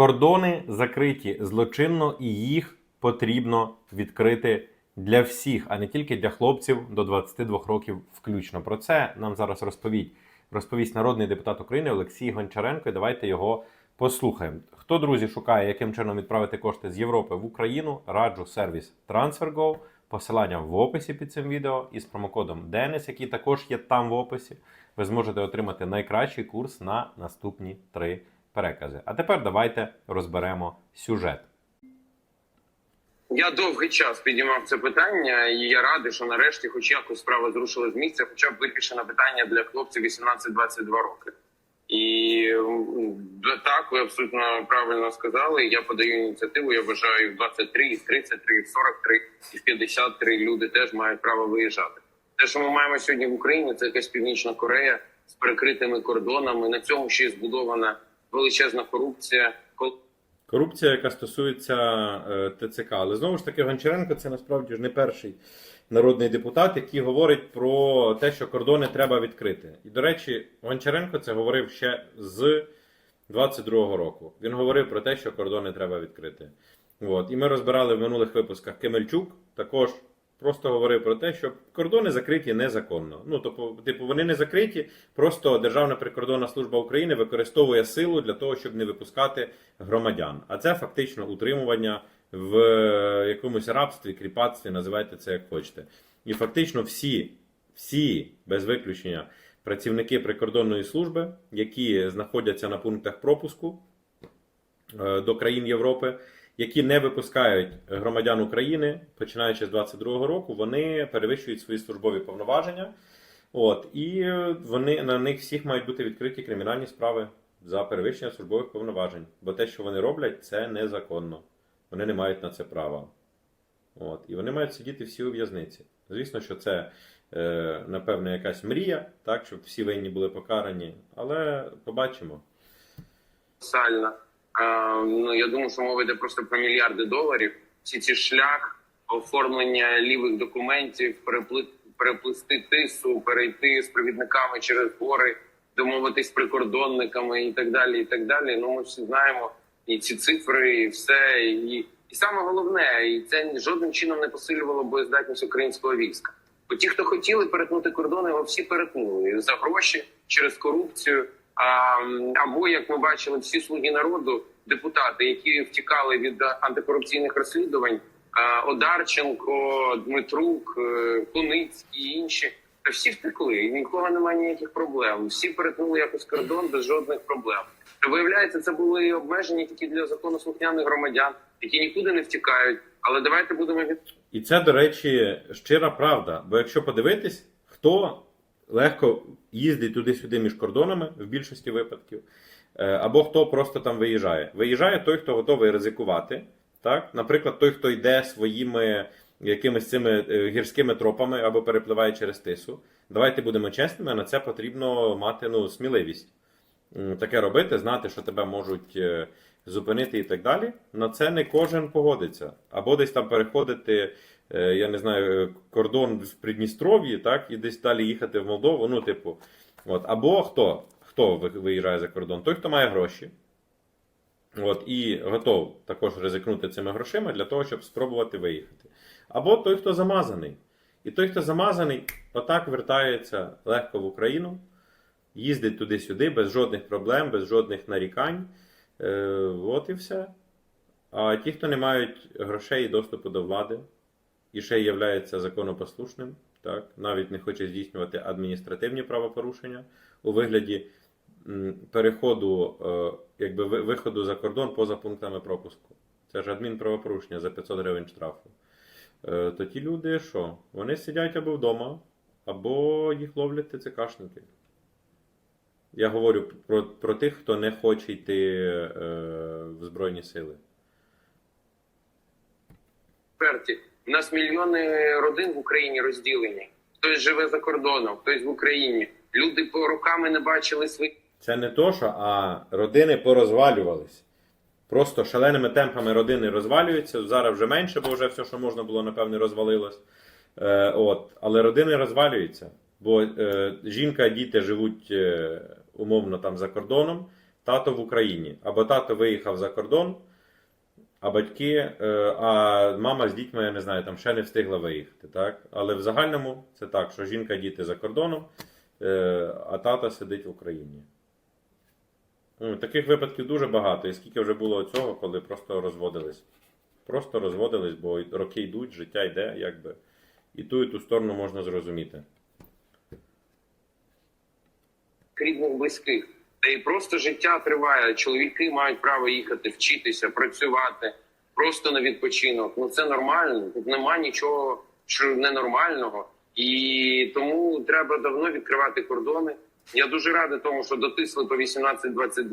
Кордони закриті злочинно і їх потрібно відкрити для всіх, а не тільки для хлопців до 22 років включно. Про це нам зараз розповість, розповість народний депутат України Олексій Гончаренко. І давайте його послухаємо. Хто, друзі, шукає, яким чином відправити кошти з Європи в Україну, раджу сервіс TransferGo. Посилання в описі під цим відео і з промокодом DENIS, який також є там в описі, ви зможете отримати найкращий курс на наступні три перекази. А тепер давайте розберемо сюжет. Я довгий час підіймав це питання, і я радий, що нарешті, хоч якось справа зрушила з місця, хоча б вирішено питання для хлопців 18-22 роки. І так, ви абсолютно правильно сказали. Я подаю ініціативу. Я вважаю, в 23, і в 33, і в 43, і в 53 люди теж мають право виїжджати. Те, що ми маємо сьогодні в Україні, це якась північна Корея з перекритими кордонами. На цьому ще й збудована величезна корупція. Корупція, яка стосується е, ТЦК. Але знову ж таки, Гончаренко це насправді ж не перший народний депутат, який говорить про те, що кордони треба відкрити. І, до речі, Гончаренко це говорив ще з 22-го року. Він говорив про те, що кордони треба відкрити. От. І ми розбирали в минулих випусках Кемельчук також просто говорив про те, що кордони закриті незаконно. Ну, тобто, типу, вони не закриті, просто Державна прикордонна служба України використовує силу для того, щоб не випускати громадян. А це фактично утримування в е, якомусь рабстві, кріпацтві, називайте це як хочете. І фактично всі, всі без виключення працівники прикордонної служби, які знаходяться на пунктах пропуску е, до країн Європи, які не випускають громадян України, починаючи з 22 року, вони перевищують свої службові повноваження. От, і вони на них всіх мають бути відкриті кримінальні справи за перевищення службових повноважень. Бо те, що вони роблять, це незаконно. Вони не мають на це права. От, і вони мають сидіти всі у в'язниці. Звісно, що це, е, напевно, якась мрія, так, щоб всі винні були покарані, але побачимо. колосальна. А, ну я думаю, що мова йде просто про мільярди доларів. Всі ці шлях оформлення лівих документів, перепли- переплисти тису, перейти з провідниками через гори, домовитись з прикордонниками і так далі. І так далі. Ну ми всі знаємо і ці цифри, і все. І, і саме головне, і це жодним чином не посилювало боєздатність українського війська. Бо ті, хто хотіли перетнути кордони, його всі перетнули за гроші через корупцію. Або як ми бачили, всі слуги народу, депутати, які втікали від е, антикорупційних розслідувань, а, Одарченко, Дмитрук, е, Куницький і інші. Та всі втекли, і нікого немає ніяких проблем. Всі перетнули якось кордон без жодних проблем. Та виявляється, це були обмеження тільки для законослухняних громадян, які нікуди не втікають. Але давайте будемо від І це, до речі, щира правда. Бо якщо подивитись, хто легко їздить туди-сюди між кордонами в більшості випадків, е, або хто просто там виїжджає. Виїжджає той, хто готовий ризикувати. Так? Наприклад, той, хто йде своїми якимись цими е, гірськими тропами або перепливає через тису. Давайте будемо чесними, на це потрібно мати ну, сміливість. Таке робити, знати, що тебе можуть е, зупинити і так далі. На це не кожен погодиться. Або десь там переходити, я не знаю, е, кордон в Придністров'ї, так, і десь далі їхати в Молдову. Ну, типу, от. Або хто? Хто виїжджає за кордон? Той, хто має гроші. От, і готов також ризикнути цими грошима для того, щоб спробувати виїхати. Або той, хто замазаний. І той, хто замазаний, отак вертається легко в Україну, їздить туди-сюди без жодних проблем, без жодних нарікань. Е, от і все. А ті, хто не мають грошей і доступу до влади, і ще являється законопослушним, так, навіть не хоче здійснювати адміністративні правопорушення у вигляді переходу, е, якби виходу за кордон поза пунктами пропуску. Це ж адмінправопорушення за 500 гривень штрафу. Е, То ті люди що? Вони сидять або вдома, або їх ловлять ТЦКшники. Я говорю про, про тих, хто не хоче йти е, в Збройні сили. експерті. У нас мільйони родин в Україні розділені. Хтось живе за кордоном, хтось в Україні. Люди по роками не бачили своїх Це не то, що а родини порозвалювались. Просто шаленими темпами родини розвалюються. Зараз вже менше, бо вже все, що можна було, напевне, розвалилось. Е, от. Але родини розвалюються. Бо е, жінка, діти живуть е, умовно там за кордоном, тато в Україні. Або тато виїхав за кордон, а батьки, е, а мама з дітьми, я не знаю, там ще не встигла виїхати. Так? Але в загальному це так, що жінка діти за кордоном, е, а тата сидить в Україні. Ну, Таких випадків дуже багато. І скільки вже було цього, коли просто розводились. Просто розводились, бо роки йдуть, життя йде, якби. І ту, і ту сторону можна зрозуміти. рідних близьких. Та й просто життя триває. Чоловіки мають право їхати, вчитися, працювати просто на відпочинок. Ну це нормально. Тут нема нічого що ненормального. І тому треба давно відкривати кордони. Я дуже радий тому, що дотисли по 18-22.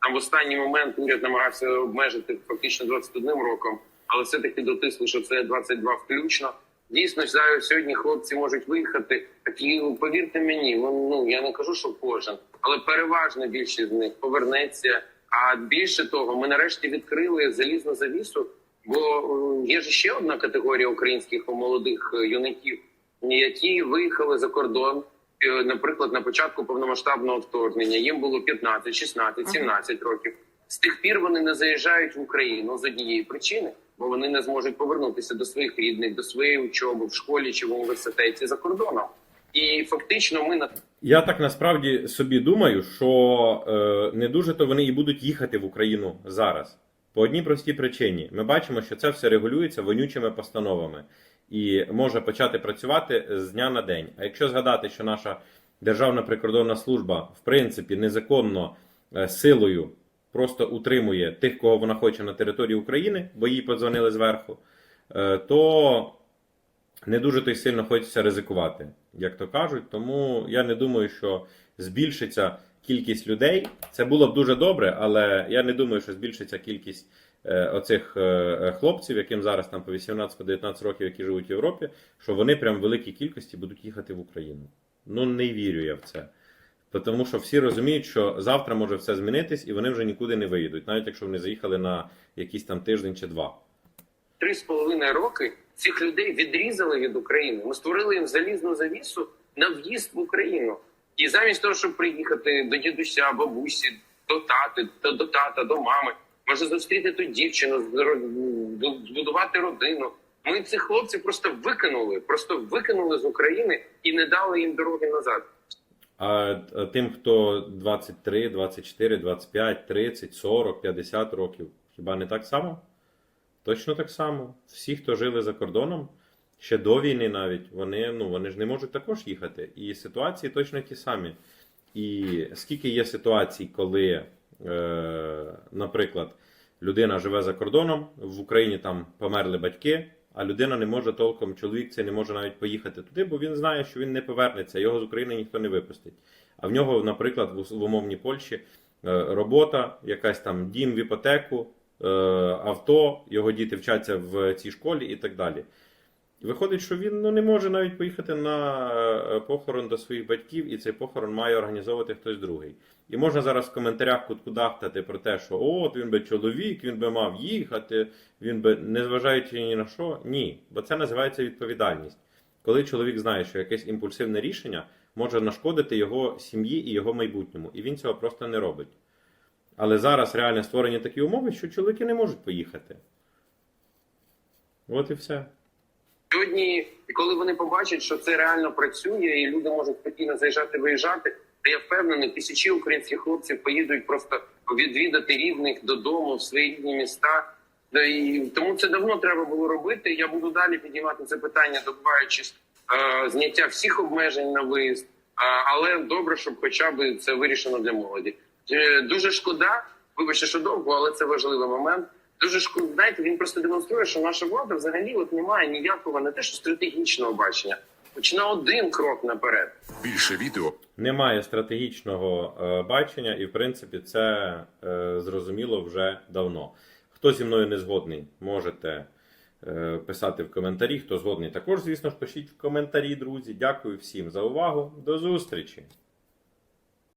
Там в останній момент уряд намагався обмежити фактично 21 роком, але все таки дотисли, що це 22 включно. Дійсно, сьогодні хлопці можуть виїхати. Такі повірте мені, ну ну, я не кажу, що кожен, але переважна більшість з них повернеться. А більше того, ми нарешті відкрили залізну завісу. Бо є ж ще одна категорія українських молодих е, юнаків, які виїхали за кордон, е, наприклад, на початку повномасштабного вторгнення. Їм було 15, 16, 17 років. З тих пір вони не заїжджають в Україну з однієї причини, бо вони не зможуть повернутися до своїх рідних, до своєї учоби в школі чи в університеті за кордоном. І фактично ми на Я так насправді собі думаю, що е, не дуже то вони і будуть їхати в Україну зараз. По одній простій причині. Ми бачимо, що це все регулюється вонючими постановами і може почати працювати з дня на день. А якщо згадати, що наша Державна прикордонна служба в принципі незаконно е, силою просто утримує тих, кого вона хоче на території України, бо їй подзвонили зверху, е, то не дуже то й сильно хочеться ризикувати, як то кажуть. Тому я не думаю, що збільшиться кількість людей. Це було б дуже добре, але я не думаю, що збільшиться кількість е, оцих е, хлопців, яким зараз там по 18-19 років, які живуть в Європі, що вони прям в великій кількості будуть їхати в Україну. Ну не вірю я в це. Тому що всі розуміють, що завтра може все змінитись, і вони вже нікуди не виїдуть, навіть якщо вони заїхали на якийсь там тиждень чи два. три з половиною роки цих людей відрізали від України. Ми створили їм залізну завісу на в'їзд в Україну. І замість того, щоб приїхати до дідуся, бабусі, до тати, до, до тата, до мами, може зустріти ту дівчину, збудувати родину. Ми цих хлопців просто викинули, просто викинули з України і не дали їм дороги назад. А тим, хто 23, 24, 25, 30, 40, 50 років, хіба не так само? Точно так само. Всі, хто жили за кордоном, ще до війни навіть, вони, ну, вони ж не можуть також їхати. І ситуації точно ті самі. І скільки є ситуацій, коли, е, наприклад, людина живе за кордоном, в Україні там померли батьки, а людина не може толком, чоловік цей не може навіть поїхати туди, бо він знає, що він не повернеться, його з України ніхто не випустить. А в нього, наприклад, в, в умовній Польщі е, робота, якась там дім в іпотеку, е, авто, його діти вчаться в цій школі і так далі. Виходить, що він ну, не може навіть поїхати на е, похорон до своїх батьків, і цей похорон має організовувати хтось другий. І можна зараз в коментарях куткудахтати про те, що от він би чоловік, він би мав їхати, він би, незважаючи ні на що, ні. Бо це називається відповідальність. Коли чоловік знає, що якесь імпульсивне рішення може нашкодити його сім'ї і його майбутньому, і він цього просто не робить. Але зараз реально створені такі умови, що чоловіки не можуть поїхати. От і все. Сьогодні, коли вони побачать, що це реально працює, і люди можуть спокійно заїжджати, виїжджати, то я впевнений, тисячі українських хлопців поїдуть просто відвідати рідних додому в свої рідні міста. І тому це давно треба було робити. Я буду далі піднімати це питання, добуваючись е, зняття всіх обмежень на виїзд. Але добре, щоб хоча б це вирішено для молоді. Е, дуже шкода, вибачте, що довго, але це важливий момент. Дуже шкода, знаєте, він просто демонструє, що наша влада взагалі от немає ніякого не те, що стратегічного бачення, хоч на один крок наперед. Більше відео Немає стратегічного е, бачення, і в принципі це е, зрозуміло вже давно. Хто зі мною не згодний, можете е, писати в коментарі. Хто згодний, також, звісно ж, пишіть в коментарі, друзі. Дякую всім за увагу. До зустрічі!